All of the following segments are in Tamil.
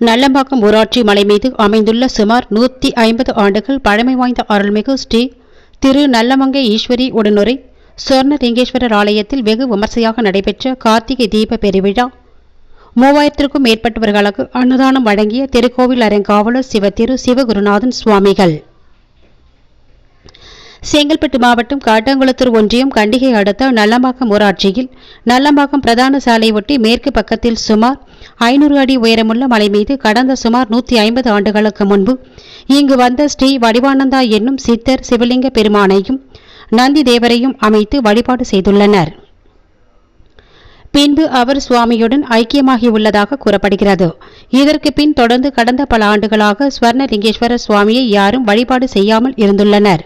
நல்லம்பாக்கம் ஊராட்சி மலை மீது அமைந்துள்ள சுமார் நூற்றி ஐம்பது ஆண்டுகள் பழமை வாய்ந்த அருள்மிகு ஸ்ரீ திரு நல்லமங்கை ஈஸ்வரி உடனுரை சொர்ணலிங்கேஸ்வரர் ஆலயத்தில் வெகு விமர்சையாக நடைபெற்ற கார்த்திகை தீப பெருவிழா. மூவாயிரத்திற்கும் மேற்பட்டவர்களுக்கு அன்னதானம் வழங்கிய திருக்கோவில் அறங்காவலர் சிவத்திரு சிவகுருநாதன் சுவாமிகள். செங்கல்பட்டு மாவட்டம் காட்டாங்குளத்தூர் ஒன்றியம் கண்டிகை அடுத்த நல்லம்பாக்கம் ஊராட்சியில் நல்லம்பாக்கம் பிரதான சாலை ஒட்டி மேற்கு பக்கத்தில் சுமார் ஐநூறு அடி உயரமுள்ள மலை மீது கடந்த சுமார் நூற்றி ஐம்பது ஆண்டுகளுக்கு முன்பு இங்கு வந்த ஸ்ரீ வடிவானந்தா என்னும் சித்தர் சிவலிங்க பெருமானையும் நந்தி தேவரையும் அமைத்து வழிபாடு செய்துள்ளனர். பின்பு அவர் சுவாமியுடன் ஐக்கியமாகி உள்ளதாக கூறப்படுகிறது. இதற்கு பின் தொடர்ந்து கடந்த பல ஆண்டுகளாக ஸ்வர்ணலிங்கேஸ்வரர் சுவாமியை யாரும் வழிபாடு செய்யாமல் இருந்துள்ளனர்.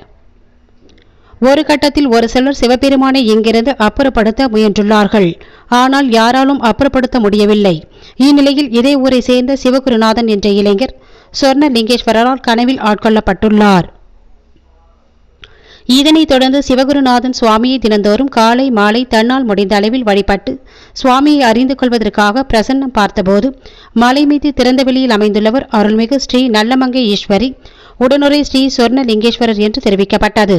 ஒரு கட்டத்தில் ஒரு சிலர் சிவபெருமானை இங்கிருந்து அப்புறப்படுத்த முயன்றுள்ளார்கள். ஆனால் யாராலும் அப்புறப்படுத்த முடியவில்லை. இந்நிலையில் இதே ஊரை சேர்ந்த சிவகுருநாதன் என்ற இளைஞர் சொர்ணலிங்கேஸ்வரரால் கனவில் ஆட்கொள்ளப்பட்டுள்ளார். இதனைத் தொடர்ந்து சிவகுருநாதன் சுவாமியை தினந்தோறும் காலை மாலை தன்னால் முடிந்த அளவில் வழிபட்டு சுவாமியை அறிந்து கொள்வதற்காக பிரசன்னம் பார்த்தபோது மலை மீது திறந்த வெளியில் அமைந்துள்ளவர் அருள்மிகு ஸ்ரீ நல்லமங்கை ஈஸ்வரி உடனுரை ஸ்ரீ சொர்ணலிங்கேஸ்வரர் என்று தெரிவிக்கப்பட்டது.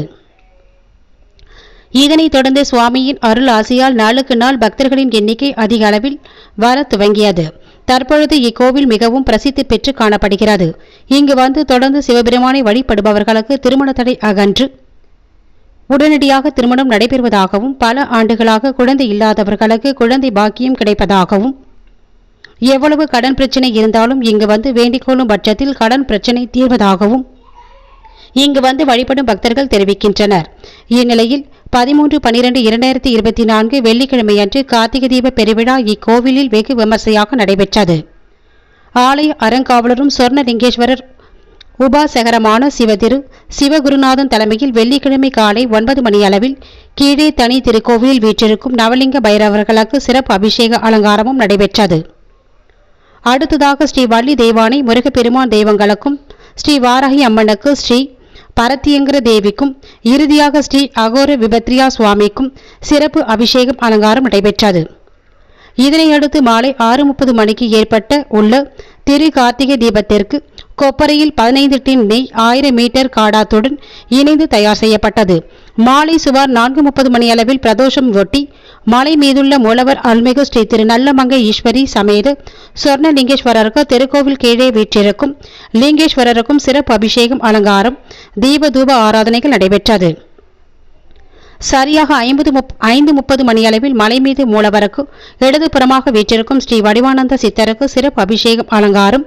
இதனைத் தொடர்ந்து சுவாமியின் அருள் ஆசையால் நாளுக்கு நாள் பக்தர்களின் எண்ணிக்கை அதிக அளவில் வர துவங்கியது. தற்பொழுது இக்கோவில் மிகவும் பிரசித்தி பெற்று காணப்படுகிறது. இங்கு வந்து தொடர்ந்து சிவபெருமானை வழிபடுபவர்களுக்கு திருமண தடை அகன்று உடனடியாக திருமணம் நடைபெறுவதாகவும் பல ஆண்டுகளாக குழந்தை இல்லாதவர்களுக்கு குழந்தை பாக்கியம் கிடைப்பதாகவும் எவ்வளவு கடன் பிரச்சனை இருந்தாலும் இங்கு வந்து வேண்டிக்கொள்ளும் பட்சத்தில் கடன் பிரச்சனை தீர்வதாகவும் இங்கு வந்து வழிபடும் பக்தர்கள் தெரிவிக்கின்றனர். இந்நிலையில் பதிமூன்று பனிரெண்டு இரண்டாயிரத்தி இருபத்தி நான்கு வெள்ளிக்கிழமையன்று கார்த்திகை தீப பெருவிழா இக்கோவிலில் வெகு விமர்சையாக நடைபெற்றது. ஆலய அறங்காவலரும் சொர்ணலிங்கேஸ்வரர் உபாசகரமான சிவதிரு சிவகுருநாதன் தலைமையில் வெள்ளிக்கிழமை காலை ஒன்பது மணி அளவில் கீழே தனி திருக்கோவிலில் வீற்றிருக்கும் நவலிங்க பைரவர்களுக்கு சிறப்பு அபிஷேக அலங்காரமும் நடைபெற்றது. அடுத்ததாக ஸ்ரீ வள்ளி தெய்வானை முருகப்பெருமான் தெய்வங்களுக்கும் ஸ்ரீ வாராகி அம்மனுக்கு ஸ்ரீ பரத்தியங்கர தேவிக்கும் இறுதியாக ஸ்ரீ அகோர விபத்ரியா சுவாமிக்கும் சிறப்பு அபிஷேகம் அலங்காரம் நடைபெற்றது. இதனையடுத்து மாலை ஆறு முப்பது மணிக்கு ஏற்பட்ட உள்ள திரு கார்த்திகை தீபத்திற்கு கொப்பரையில் பதினைந்து டின் நெய் ஆயிரம் மீட்டர் காடாத்துடன் இணைந்து தயார் செய்யப்பட்டது. மாலை சுமார் நான்கு முப்பது மணி அளவில் பிரதோஷம் ஒட்டி மலை மீதுள்ள மூலவர் அருள்மிகு ஸ்ரீ திரு நல்லமங்கை ஈஸ்வரி சமேத சொர்ணலிங்கேஸ்வரருக்கு திருக்கோவில் கீழே வீற்றிருக்கும் லிங்கேஸ்வரருக்கும் சிறப்பு அபிஷேகம் அலங்காரம் தீப தூப ஆராதனைகள் நடைபெற்றது. சரியாக ஐம்பது முப் ஐந்து முப்பது மணியளவில் மலை மீது மூலவருக்கு இடதுபுறமாக வீற்றிருக்கும் ஸ்ரீ வடிவானந்த சித்தருக்கு சிறப்பு அபிஷேகம் அலங்காரம்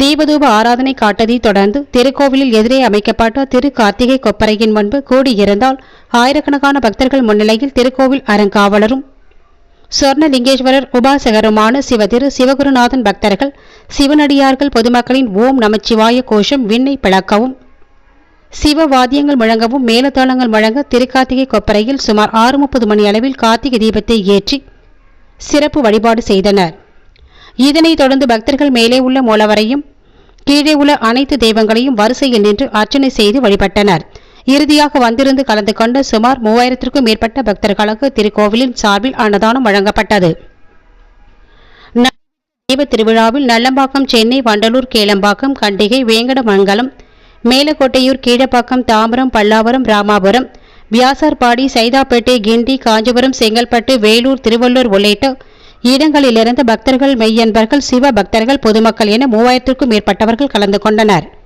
தீபதூப ஆராதனை காட்டதை தொடர்ந்து திருக்கோவிலில் எதிரே அமைக்கப்பட்ட திரு கார்த்திகை கொப்பரையின் முன்பு கூடியிருந்தால் ஆயிரக்கணக்கான பக்தர்கள் முன்னிலையில் திருக்கோவில் அறங்காவலரும் சொர்ணலிங்கேஸ்வரர் உபாசகருமான சிவதிரு சிவகுருநாதன் பக்தர்கள் சிவனடியார்கள் பொதுமக்களின் ஓம் நமச்சிவாய கோஷம் விண்ணை பிளக்கவும் சிவ வாத்தியங்கள் முழங்கவும் மேலதாளங்கள் முழங்க திருக்கார்த்திகை கொப்பரையில் சுமார் ஆறு முப்பது மணி அளவில் கார்த்திகை தீபத்தை ஏற்றி சிறப்பு வழிபாடு செய்தனர். இதனைத் தொடர்ந்து பக்தர்கள் மேலே உள்ள மூலவரையும் கீழே உள்ள அனைத்து தெய்வங்களையும் வரிசையில் நின்று அர்ச்சனை செய்து வழிபட்டனர். இறுதியாக வந்திருந்து கலந்து கொண்ட சுமார் மூவாயிரத்திற்கும் மேற்பட்ட பக்தர்களுக்கு திருக்கோவிலின் சார்பில் அன்னதானம் வழங்கப்பட்டது. தீப திருவிழாவில் நல்லம்பாக்கம் சென்னை வண்டலூர் கேளம்பாக்கம் கண்டிகை வேங்கடமங்கலம் மேலக்கோட்டையூர் கீழப்பாக்கம் தாம்பரம் பல்லாவரம் ராமாபுரம் வியாசார்பாடி சைதாப்பேட்டை கிண்டி காஞ்சிபுரம் செங்கல்பட்டு வேலூர் திருவள்ளூர் உள்ளிட்ட இடங்களிலிருந்து பக்தர்கள் மெய்யன்பர்கள் சிவ பக்தர்கள் பொதுமக்கள் என மூவாயிரத்திற்கும் மேற்பட்டவர்கள் கலந்து கொண்டனர்.